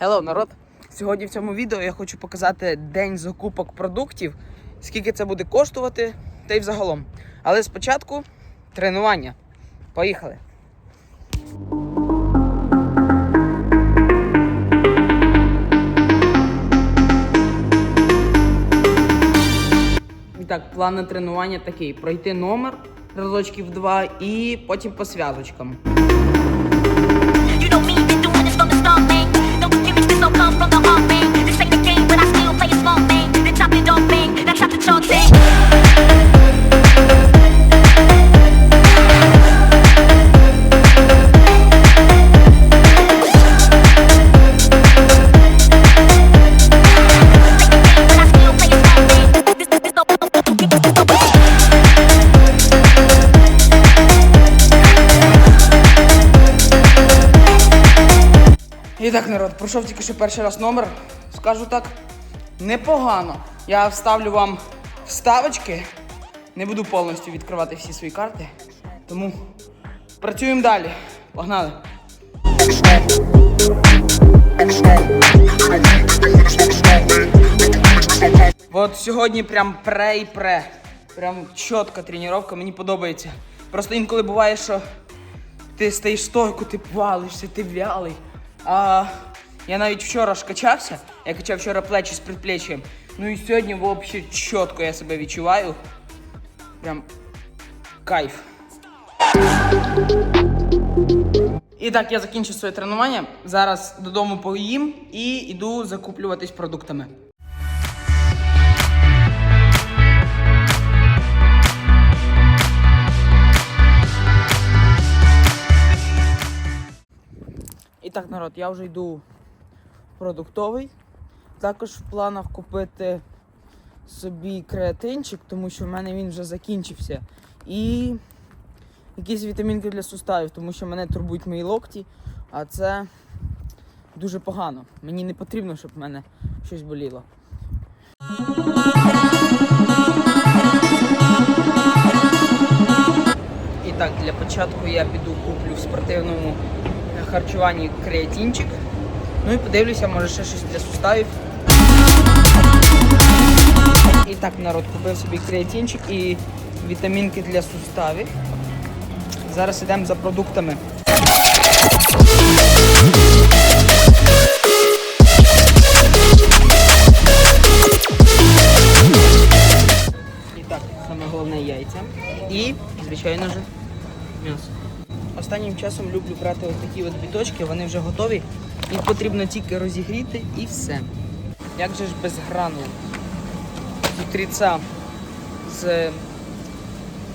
Hello, народ! Сьогодні в цьому відео я хочу показати день закупок продуктів, скільки це буде коштувати, та й взагалом. Але спочатку тренування. Поїхали! І так, план на тренування такий: пройти номер разочків два і потім по зв'язочкам. You know Pagkakampi І так, народ, пройшов тільки що перший раз номер. Скажу так, непогано. Я вставлю вам вставочки. Не буду повністю відкривати всі свої карти. Тому працюємо далі. Погнали. От сьогодні прям пре і пре. Прям чітка тренування, мені подобається. Просто інколи буває, що ти стоїш стойку, ти валишся, ти вялий. А я навіть вчора ж качався, я качав вчора плечі з предплечьем. Ну і сьогодні взагалі чітко я себе відчуваю. Прям кайф. І так, я закінчу своє тренування. Зараз додому поїм і йду закуплюватись продуктами. Так, народ, я вже йду в продуктовий. Також в планах купити собі креатинчик, тому що в мене він вже закінчився. І якісь вітамінки для суставів, тому що мене турбують мої локті, а це дуже погано. Мені не потрібно, щоб в мене щось боліло. І так, для початку я піду куплю в спортивному харчуванні креатинчик. Ну і подивлюся, може ще щось для суставів. І так, народ, купив собі креатинчик і вітамінки для суставів. Зараз йдемо за продуктами. І так, саме головне яйця. І, звичайно ж, м'ясо. Останнім часом люблю брати ось такі от біточки, вони вже готові. Їх потрібно тільки розігріти і все. Як же ж без гранул? З утреца з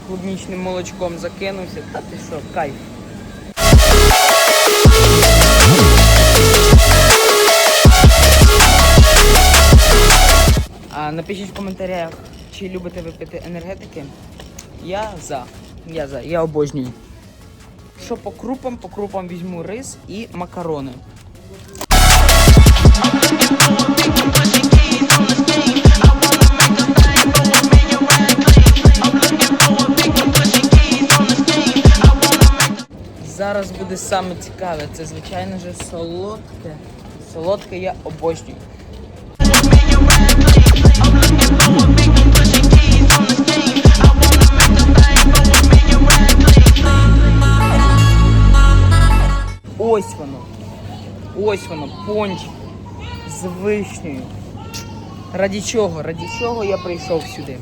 клубнічним молочком закинувся. Та ти що, кайф. А напишіть в коментарях, чи любите ви пити енергетики. Я за. Я за. Я обожнюю. Що по крупам? По крупам візьму рис і макарони. Зараз буде саме цікаве. Це, звичайно ж, солодке. Солодке я обожнюю. Ось воно. Ось воно, пончик з вишнею. Раді чого? Раді чого я прийшов сюди?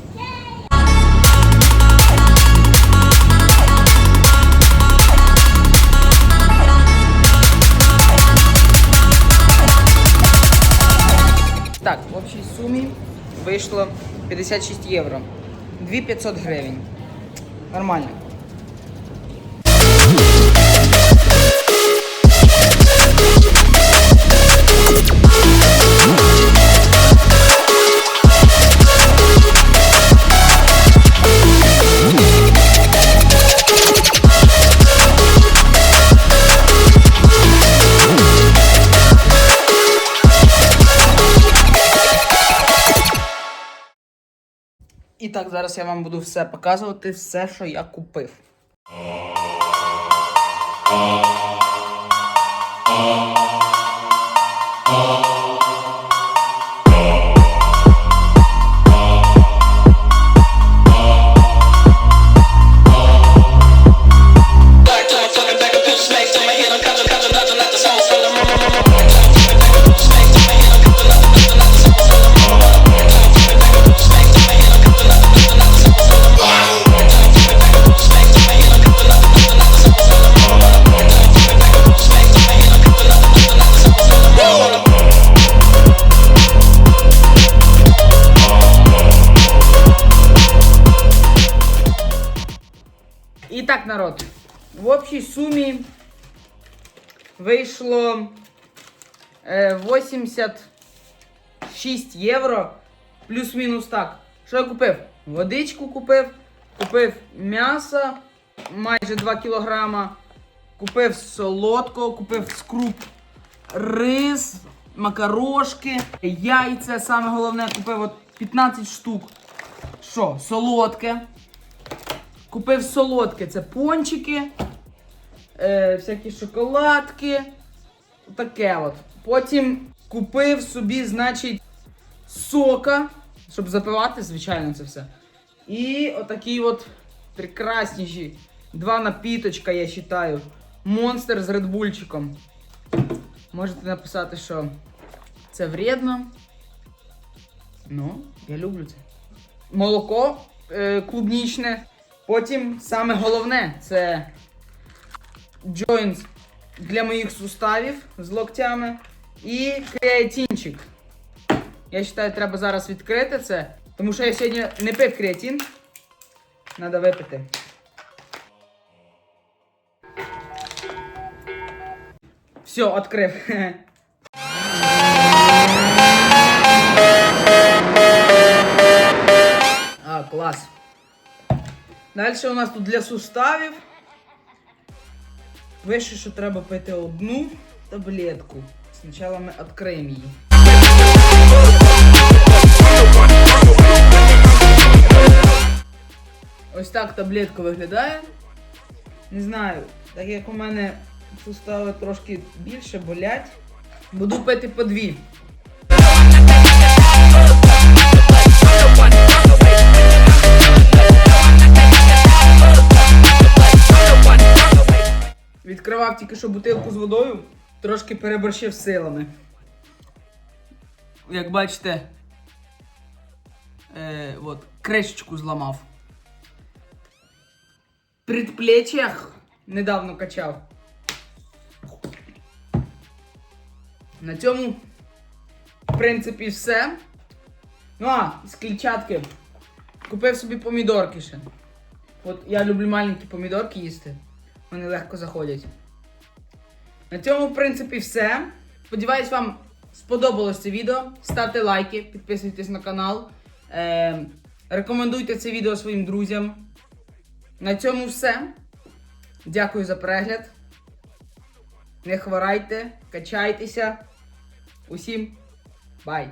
Так, в общій сумі вийшло 56 євро. 2500 гривень. Нормально. Так, зараз я вам буду все показувати, все, що я купив. В общій сумі вийшло е, 86 євро. Плюс-мінус так. Що я купив? Водичку купив, купив м'ясо майже 2 кілограма, купив солодкого, купив скруп, рис, макарошки, яйця, саме головне, купив от 15 штук. Що? Солодке. Купив солодке, це пончики, е, всякі шоколадки. Таке от. Потім купив собі, значить, сока, щоб запивати, звичайно, це все. І отакі от прекрасніші два напіточка, я вважаю. Монстр з редбульчиком. Можете написати, що це вредно. Ну, я люблю це. Молоко е, клубнічне. Потім саме головне це джойнс для моїх суставів з локтями. І креатинчик. Я вважаю, треба зараз відкрити це, тому що я сьогодні не пив креатин. Надо випити. Все, відкрив. Далі у нас тут для суставів. Вище, що треба пити одну таблетку. Спочатку ми відкриємо її. Ось так таблетка виглядає. Не знаю, так як у мене сустави трошки більше болять, буду пити по дві. Тільки що бутилку з водою, трошки переборщив силами. Як бачите, е, от, кришечку зламав. Предплечьях недавно качав. На цьому, в принципі, все. Ну а, з клітчатки. Купив собі помідорки ще. От я люблю маленькі помідорки їсти. Вони легко заходять. На цьому, в принципі, все. Сподіваюсь, вам сподобалось це відео. Ставте лайки, підписуйтесь на канал. Е, рекомендуйте це відео своїм друзям. На цьому все. Дякую за перегляд. Не хворайте, качайтеся. Усім бай!